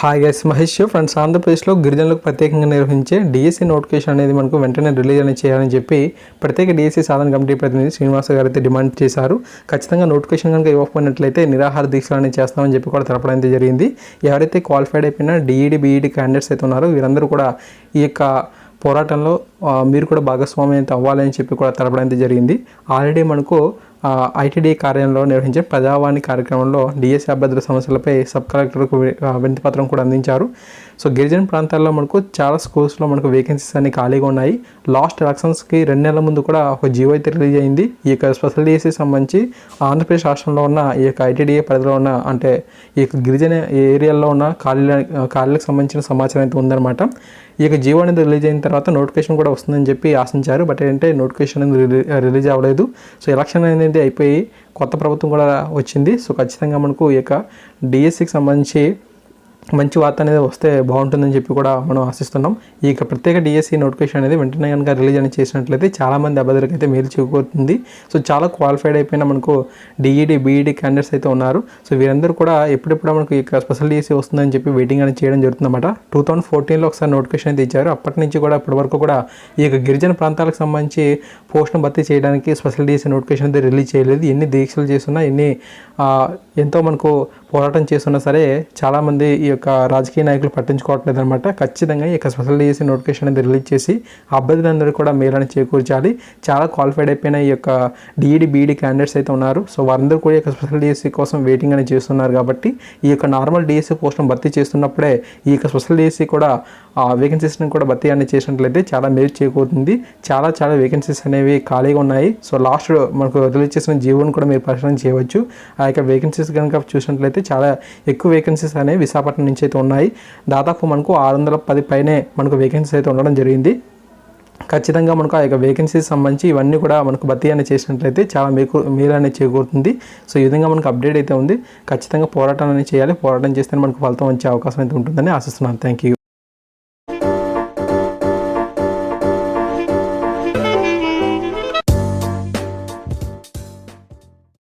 Hi guys Mahesh friends ఆంధ్రప్రదేశ్లో గిరిజనులకు ప్రత్యేకంగా నిర్వహించే డిఎస్సీ నోటిఫికేషన్ అనేది మనకు వెంటనే రిలీజ్ అనేది చేయాలని చెప్పి ప్రత్యేక డిఎస్సీ సాధన కమిటీ ప్రతినిధి శ్రీనివాస గారు అయితే డిమాండ్ చేశారు. ఖచ్చితంగా నోటిఫికేషన్ కనుక ఇవ్వకపోయినట్లయితే నిరాహార దీక్షలు అనేది చేస్తామని చెప్పి కూడా తెలపడం అయితే జరిగింది. ఎవరైతే క్వాలిఫైడ్ అయిపోయినా డిఈడి బీఈడి క్యాండిడేట్స్ అయితే ఉన్నారో వీరందరూ కూడా ఈ యొక్క పోరాటంలో మీరు కూడా భాగస్వామ్యం అయితే అవ్వాలని చెప్పి కూడా తెలపడం జరిగింది. ఆల్రెడీ మనకు ఐటీడీ కార్యాలయంలో నిర్వహించే ప్రజావాణి కార్యక్రమంలో డిఎస్సీ అభ్యర్థుల సమస్యలపై సబ్ కలెక్టర్కు వి- వినతి పత్రం కూడా అందించారు. సో గిరిజన ప్రాంతాల్లో మనకు చాలా స్కూల్స్లో మనకు వేకెన్సీస్ అన్ని ఖాళీగా ఉన్నాయి. లాస్ట్ ఎలక్షన్స్కి రెండు నెలల ముందు కూడా ఒక జీవో అయితే రిలీజ్ అయింది. ఈ యొక్క స్పెషల్ సంబంధించి ఆంధ్రప్రదేశ్ రాష్ట్రంలో ఉన్న ఈ యొక్క ఐటీడీఏ పరిధిలో ఉన్న అంటే ఈ యొక్క గిరిజన ఏరియాల్లో ఉన్న ఖాళీల ఖాళీలకు సంబంధించిన సమాచారం అయితే ఉందన్నమాట. ఈ యొక్క జీవో అనేది రిలీజ్ అయిన తర్వాత నోటిఫికేషన్ కూడా వస్తుందని చెప్పి ఆశించారు. బట్ ఏంటంటే నోటిఫికేషన్ అనేది రిలీజ్ అవ్వలేదు. సో ఎలక్షన్ అనేది అయిపోయి కొత్త ప్రభుత్వం కూడా వచ్చింది. సో ఖచ్చితంగా మనకు ఈ యొక్క డిఎస్సికి సంబంధించి మంచి వార్త అనేది వస్తే బాగుంటుందని చెప్పి కూడా మనం ఆశిస్తున్నాం. ఈ ప్రత్యేక డిఎస్సి నోటిఫికేషన్ అనేది వెంటనే కనుక రిలీజ్ అని చేసినట్లయితే చాలామంది అభ్యర్థులకు అయితే మేలు చేకూరుతుంది. సో చాలా క్వాలిఫైడ్ అయిపోయిన మనకు డిఈడి బీఈడి క్యాండిడేట్స్ అయితే ఉన్నారు. సో వీరందరూ కూడా ఎప్పుడెప్పుడు మనకు ఈ స్పెషల్ డిఎస్సి వస్తుందని చెప్పి వెయిటింగ్ అనేది చేయడం జరుగుతుందన్నమాట. టూ థౌసండ్ ఫోర్టీన్లో ఒకసారి నోటిఫికేషన్ అయితే ఇచ్చారు. అప్పటి నుంచి కూడా ఇప్పటి వరకు కూడా ఈ యొక్క గిరిజన ప్రాంతాలకు సంబంధించి పోస్టును భర్తీ చేయడానికి స్పెషల్ డిఎస్సి నోటిఫికేషన్ అయితే రిలీజ్ చేయలేదు. ఎన్ని దీక్షలు చేస్తున్నా ఎన్ని ఎంతో మనకు పోరాటం చేస్తున్నా సరే చాలామంది ఈ యొక్క రాజకీయ నాయకులు పట్టించుకోవట్లేదు అనమాట ఖచ్చితంగా ఈ యొక్క స్పెషల్ డిఎస్సీ నోటిఫికేషన్ అనేది రిలీజ్ చేసి అభ్యర్థులందరూ కూడా మేలని చేకూర్చాలి. చాలా క్వాలిఫైడ్ అయిపోయిన ఈ యొక్క డిఈడి బీఈడి క్యాండిడేట్స్ అయితే ఉన్నారు. సో వారందరూ కూడా ఈ యొక్క స్పెషల్ డిఎస్సీ కోసం వెయిటింగ్ అనేది చేస్తున్నారు కాబట్టి ఈ యొక్క నార్మల్ డిఎస్సీ పోస్టును భర్తీ చేస్తున్నప్పుడే ఈ యొక్క స్పెషల్ డిఎస్సీ కూడా ఆ వేకెన్సీస్ని కూడా భర్తీ అనేది చేసినట్లయితే చాలా మేలు చేకూరుతుంది. చాలా చాలా వేకెన్సీస్ అనేవి ఖాళీగా ఉన్నాయి. సో లాస్ట్ మనకు రిలీజ్ చేసిన జీవోని కూడా మీరు పరిశీలన చేయవచ్చు. ఆ యొక్క వేకెన్సీస్ కనుక చూసినట్లయితే చాలా ఎక్కువ వేకెన్సీస్ అనేవి విశాఖపట్నం నుంచి అయితే ఉన్నాయి. దాదాపు మనకు ఆరు వందల పది పైనే మనకు వేకెన్సీస్ అయితే ఉండడం జరిగింది. ఖచ్చితంగా మనకు ఆ యొక్క వేకెన్సీస్ సంబంధించి ఇవన్నీ కూడా మనకు భర్తీ అనేది చేసినట్లయితే చాలా మీకు మేలు అనేది చేకూరుతుంది. సో ఈ విధంగా మనకు అప్డేట్ అయితే ఉంది. ఖచ్చితంగా పోరాటం అనేది చేయాలి. పోరాటం చేస్తేనే మనకు ఫలితం వచ్చే అవకాశం అయితే ఉంటుందని ఆశిస్తున్నాను. Thank you